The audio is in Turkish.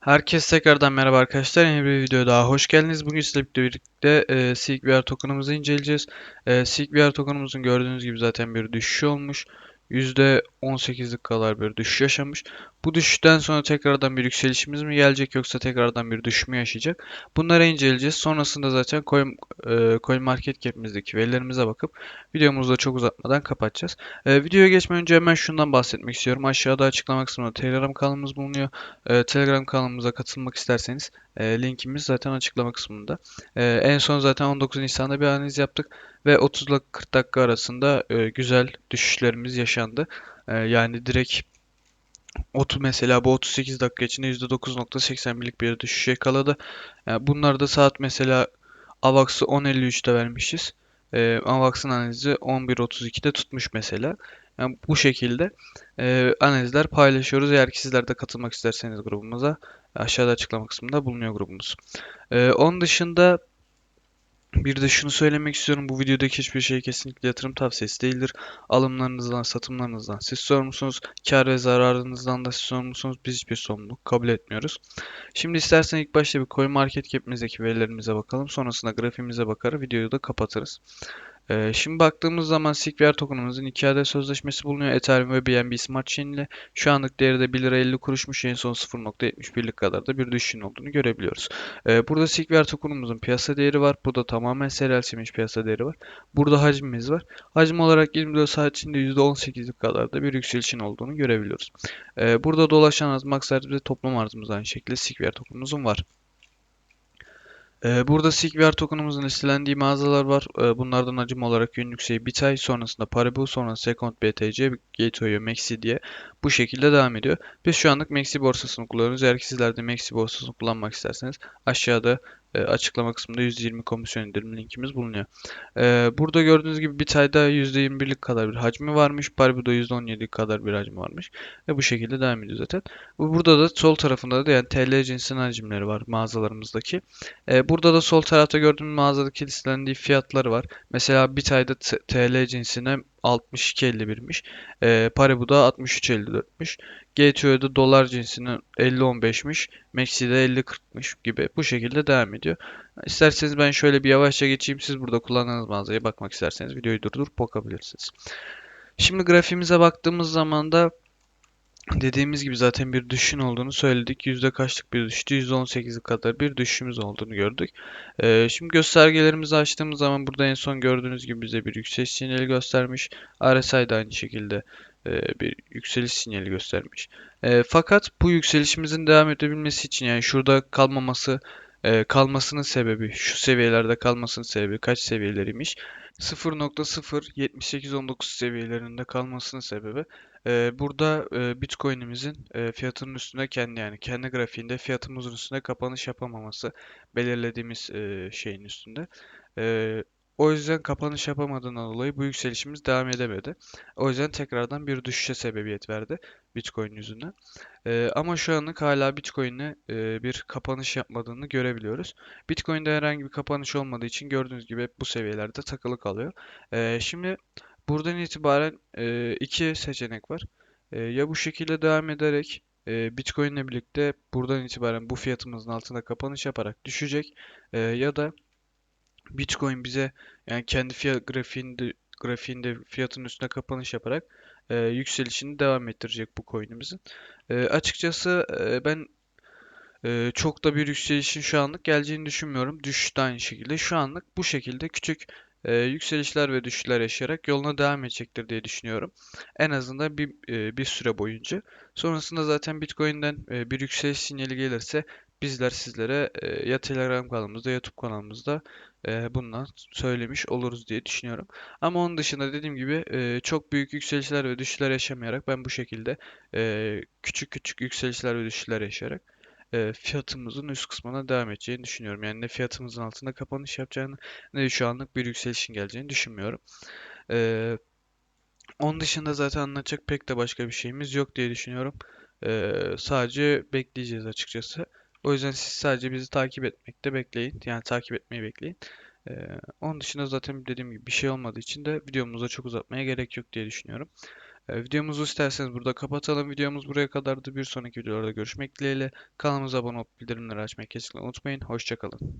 Herkese tekrardan merhaba arkadaşlar. Yeni bir video daha hoş geldiniz. Bugün sizlerle birlikte e, SeekVR token'ımızı inceleyeceğiz. E, SeekVR token'ımızın gördüğünüz gibi zaten bir düşüş olmuş. %18'lik kadar bir düşüş yaşamış. Bu düşüşten sonra tekrardan bir yükselişimiz mi gelecek yoksa tekrardan bir düşüş yaşayacak? Bunları inceleyeceğiz. Sonrasında zaten Coin, e, CoinMarketCap'imizdeki verilerimize bakıp videomuzu da çok uzatmadan kapatacağız. E, videoya geçmeden önce hemen şundan bahsetmek istiyorum. Aşağıda açıklama kısmında Telegram kanalımız bulunuyor. E, Telegram kanalımıza katılmak isterseniz e, linkimiz zaten açıklama kısmında. En son zaten 19 Nisan'da bir analiz yaptık ve 30 ile 40 dakika arasında güzel düşüşlerimiz yaşandı. Yani direkt 30 mesela bu 38 dakika içinde %9.81'lik bir düşüş yakaladı. Yani bunlar da saat mesela AVAX'ı 10.53'te vermişiz. E, AVAX'ın analizi 11.32'de tutmuş mesela. Yani bu şekilde e, analizler paylaşıyoruz. Eğer ki sizler de katılmak isterseniz grubumuza aşağıda açıklama kısmında bulunuyor grubumuz. E, onun dışında bir de şunu söylemek istiyorum. Bu videodaki hiçbir şey kesinlikle yatırım tavsiyesi değildir. Alımlarınızdan, satımlarınızdan siz sorumlusunuz. Kar ve zararınızdan da siz sorumlusunuz. Biz hiçbir sorumluluk kabul etmiyoruz. Şimdi istersen ilk başta bir CoinMarketCap'imizdeki verilerimize bakalım. Sonrasında grafiğimize bakar, videoyu da kapatırız. Ee, şimdi baktığımız zaman SigVR tokenımızın 2 adet sözleşmesi bulunuyor. Ethereum ve BNB Smart Chain ile. Şu anlık değeri de 1 lira 50 kuruşmuş. En son 0.71'lik kadar da bir düşüşün olduğunu görebiliyoruz. Ee, burada SigVR tokenımızın piyasa değeri var. Burada tamamen serelsilmiş piyasa değeri var. Burada hacmimiz var. Hacim olarak 24 saat içinde %18'lik kadar da bir yükselişin olduğunu görebiliyoruz. Ee, burada dolaşan az maksat ve toplam arzımız aynı şekilde SigVR tokenımızın var. Ee, burada SigVR tokenımızın listelendiği mağazalar var. Ee, bunlardan hacim olarak sayı Bitay, sonrasında Paribu, sonra Second BTC, Gateway, Maxi diye bu şekilde devam ediyor. Biz şu anlık Maxi borsasını kullanıyoruz. Eğer ki sizler de Maxi borsasını kullanmak isterseniz aşağıda e, açıklama kısmında %20 komisyon indirim linkimiz bulunuyor. E, burada gördüğünüz gibi Bitay'da %21'lik kadar bir hacmi varmış. Paribu'da %17'lik kadar bir hacmi varmış. Ve bu şekilde devam ediyor zaten. Burada da sol tarafında da yani TL cinsinin hacimleri var mağazalarımızdaki. E, burada da sol tarafta gördüğünüz mağazadaki listelendiği fiyatları var. Mesela Bitay'da TL cinsine 62.51'miş. E, Paribu'da 63.54'müş. GTO'da dolar cinsinin 50.15'miş. Maxi'de 50.40'mış gibi. Bu şekilde devam ediyor. İsterseniz ben şöyle bir yavaşça geçeyim. Siz burada kullandığınız mağazaya bakmak isterseniz videoyu durdurup bakabilirsiniz. Şimdi grafiğimize baktığımız zaman da Dediğimiz gibi zaten bir düşüşün olduğunu söyledik. Yüzde kaçlık bir düştü? %18'lik kadar bir düşüşümüz olduğunu gördük. Ee, şimdi göstergelerimizi açtığımız zaman burada en son gördüğünüz gibi bize bir yükseliş sinyali göstermiş. RSI de aynı şekilde e, bir yükseliş sinyali göstermiş. E, fakat bu yükselişimizin devam edebilmesi için yani şurada kalmaması e, kalmasının sebebi şu seviyelerde kalmasının sebebi kaç seviyeleriymiş? 0.07819 seviyelerinde kalmasının sebebi e, burada e, Bitcoin'imizin e, fiyatının üstünde kendi yani kendi grafiğinde fiyatımızın üstünde kapanış yapamaması belirlediğimiz e, şeyin üstünde. E, o yüzden kapanış yapamadığından dolayı bu yükselişimiz devam edemedi. O yüzden tekrardan bir düşüşe sebebiyet verdi Bitcoin yüzünden. Ee, ama şu anlık hala Bitcoin'e e, bir kapanış yapmadığını görebiliyoruz. Bitcoin'de herhangi bir kapanış olmadığı için gördüğünüz gibi hep bu seviyelerde takılı kalıyor. Ee, şimdi buradan itibaren e, iki seçenek var. E, ya bu şekilde devam ederek e, Bitcoin ile birlikte buradan itibaren bu fiyatımızın altında kapanış yaparak düşecek. E, ya da Bitcoin bize yani kendi fiyat grafiğinde grafiğinde fiyatın üstüne kapanış yaparak e, yükselişini devam ettirecek bu coin'imizin. E, açıkçası e, ben e, çok da bir yükselişin şu anlık geleceğini düşünmüyorum. Düşüş de aynı şekilde. Şu anlık bu şekilde küçük e, yükselişler ve düşüşler yaşayarak yoluna devam edecektir diye düşünüyorum. En azından bir e, bir süre boyunca. Sonrasında zaten Bitcoin'den e, bir yükseliş sinyali gelirse bizler sizlere e, ya Telegram kanalımızda, YouTube kanalımızda e, bundan söylemiş oluruz diye düşünüyorum. Ama onun dışında dediğim gibi e, çok büyük yükselişler ve düşüşler yaşamayarak ben bu şekilde e, küçük küçük yükselişler ve düşüşler yaşayarak e, fiyatımızın üst kısmına devam edeceğini düşünüyorum. Yani ne fiyatımızın altında kapanış yapacağını ne şu anlık bir yükselişin geleceğini düşünmüyorum. E, onun dışında zaten anlatacak pek de başka bir şeyimiz yok diye düşünüyorum. E, sadece bekleyeceğiz açıkçası. O yüzden siz sadece bizi takip etmekte bekleyin. Yani takip etmeyi bekleyin. Ee, onun dışında zaten dediğim gibi bir şey olmadığı için de videomuza çok uzatmaya gerek yok diye düşünüyorum. E, videomuzu isterseniz burada kapatalım. Videomuz buraya kadardı. Bir sonraki videolarda görüşmek dileğiyle. Kanalımıza abone olup bildirimleri açmayı kesinlikle unutmayın. Hoşçakalın.